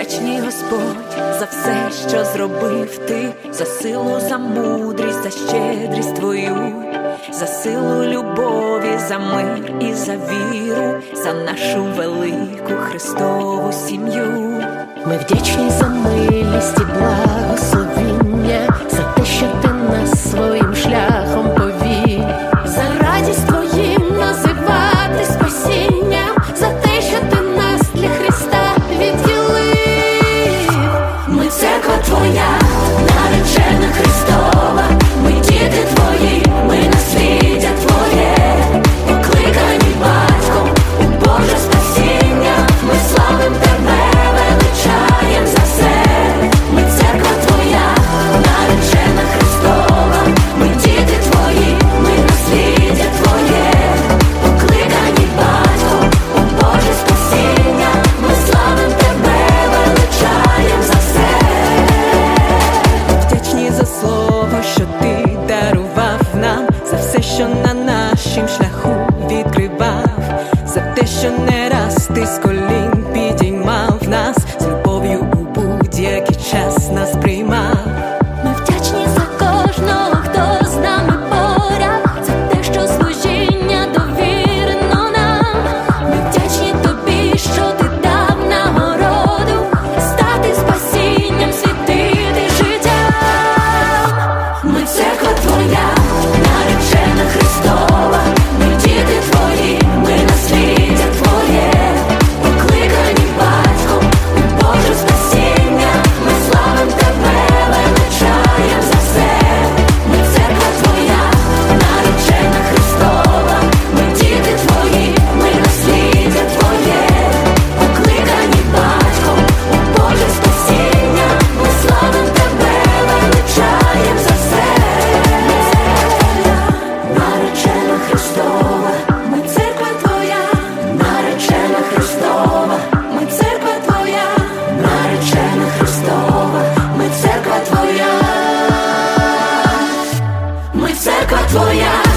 Вдячний Господь за все, що зробив ти, за силу, за мудрість, за щедрість твою, за силу любові, за мир і за віру, за нашу велику Христову сім'ю. Ми вдячні за милість і obsession твоя.